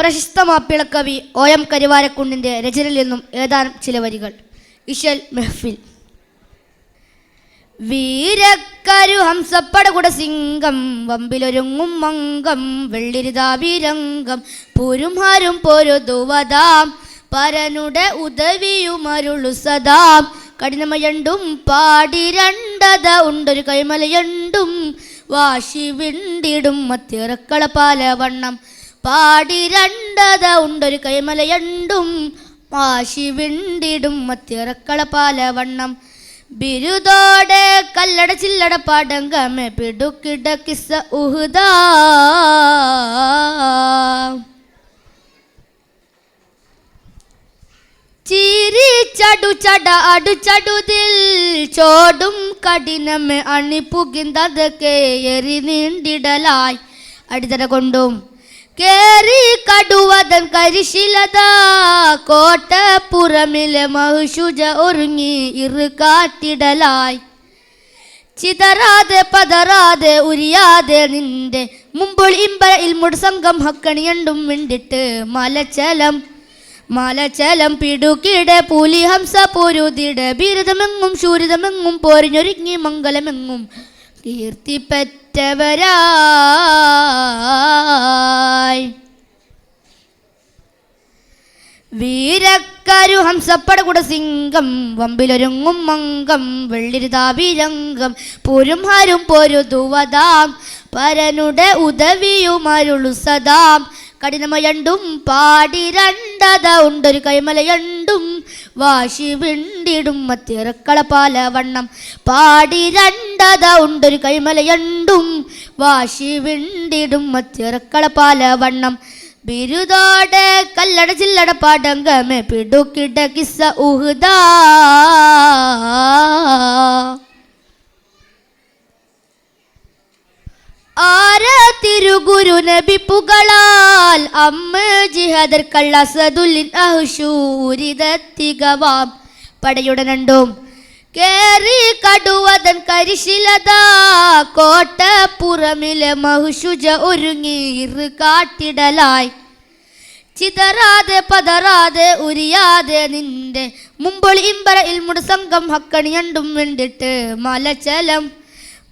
പ്രശസ്ത മാപ്പിളക്കവി O M കരിവാരക്കുണ്ടിന്റെ രചനയിൽ നിന്നും ഏതാനും ചില വരികൾ. ഇഷൽ മെഹ്ഫിൽ. വീരക്കരു ഹംസപ്പടകുട സിംഗം വമ്പിലൊരുങ്ങും മംഗം വെള്ളിരിതാവിരംഗം പൂരുംഹാരും പൊരുതുവതാം പരനുടെ ഉദവിയുമരുളു സദാം. കഠിനമയണ്ടും പാടിരണ്ടത ഉണ്ടൊരു കൈമലയണ്ടും വാശി വിണ്ടിടും മത്തിറക്കള പാലവണ്ണം പാടിരണ്ടത ഉണ്ടൊരു കൈമലയണ്ടും മാഷി വിണ്ടിടും മത്തിറക്കള പാലവണ്ണം. ബിരുദോടെ കല്ലട ചില്ലട പാടങ്കമേ പിടുക്കിട കിസ ഉഹുദ. ചിരി ചടു ചട അടു ചടുതിൽ ചോടും കഠിനമേ അണിപ്പുകിന്തതൊക്കെ എറി നീണ്ടിടലായി. അടിതട കൊണ്ടും കേറി കടുവതൻ കരിശിലത കോട്ടപ്പുറമിലെ മഹുഷുജ ഒരുങ്ങി ഇറു കാട്ടിടലായി ചിതറാതെ പതറാതെ ഉരിയാതെ നിന്റെ മുമ്പോൾ ഇമ്പ ഇൽമുട് സംഘം ഹക്കണിയണ്ടും വിണ്ടിട്ട് മലച്ചലം മലച്ചലം പിടുക്കിടെ പുലി ഹംസ പൊരുതിടെ ബിരുദമെങ്ങും ശൂരിതമെങ്ങും പോരിഞ്ഞൊരുങ്ങി മംഗലമെങ്ങും കീർത്തിപ്പറ്റവരായി വീരക്കരു ഹംസപ്പടകുട സിംഗം വമ്പിലൊരുങ്ങും മംഗം വെള്ളിരുതാവിരംഗം പോരും ഹരും പൊരുതുവതാം പരനുടെ ഉദവിയുമാരുളു സദാം. കഠിനമയണ്ടും പാടി രണ്ടത ഉണ്ടൊരു കൈമലയണ്ടും വാശി വിണ്ടിടും മത്തിറക്കള പാലവണ്ണം. പാടിരണ്ടത ഉണ്ടൊരു കൈമലയണ്ടും വാശി വിണ്ടിടും മത്തിറക്കള പാലവണ്ണം. ബിരുദോടെ കല്ലട ചില്ലട പാടങ്കമേ പിടുക്കിട കിസ ഉഹുദാ. ആര തിരുഗുരു നബി പുകളാൽ അമ്മ ജിഹദർ കള്ളസദുല്ലിൻ അഹുഷൂരിതത്തികവാം പടയുടനണ്ടും കേറി കടുവതൻ കരിശിലത കോട്ടപ്പുറമിലെ മഹുഷുജ ഒരുങ്ങി ഇറു കാട്ടിടലായി. ചിതറാതെ പതറാതെ ഉരിയാതെ നിന്റെ മുമ്പോൾ ഇമ്പറ ഇൽമുട് സംഘം ഹക്കണിയണ്ടും വേണ്ടിട്ട് മലച്ചലം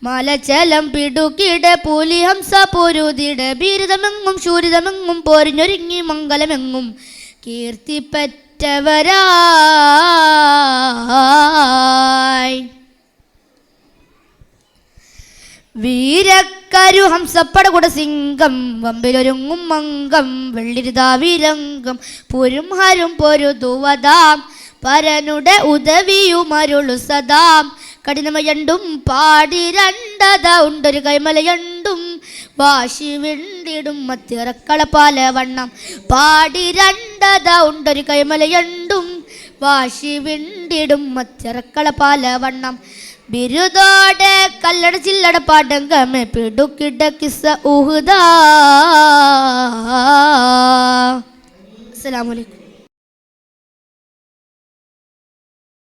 മലച്ചലം പിടുക്കിടെ പൂലി ഹംസ പൊരുതിടെ ബീരിതമെങ്ങും ശൂരിതമെങ്ങും പോരിഞ്ഞൊരുങ്ങി മംഗലമെങ്ങും കീർത്തിപ്പറ്റവരായി വീരക്കരു ഹംസപ്പടകുട സിംഗം വമ്പിലൊരുങ്ങും മംഗം വെള്ളിരുതാവിരംഗം പൊരും ഹരും പൊരുതുവതാം പരനുടെ ഉദവിയുമരുളു സദാം. കഠിനമയണ്ടും പാടിരണ്ടത ഉണ്ടൊരു കൈമലയണ്ടും വാശി വിണ്ടിടും മത്തിറക്കള പാലവണ്ണം. പാടിരണ്ടത ഉണ്ടൊരു കൈമലയണ്ടും വാശി വിണ്ടിടും മത്തിറക്കള പാലവണ്ണം. ബിരുദോടെ കല്ലട ചില്ലട പാടങ്കമേ പിടുക്കിട കിസ അസ്സലാമു അലൈക്കും.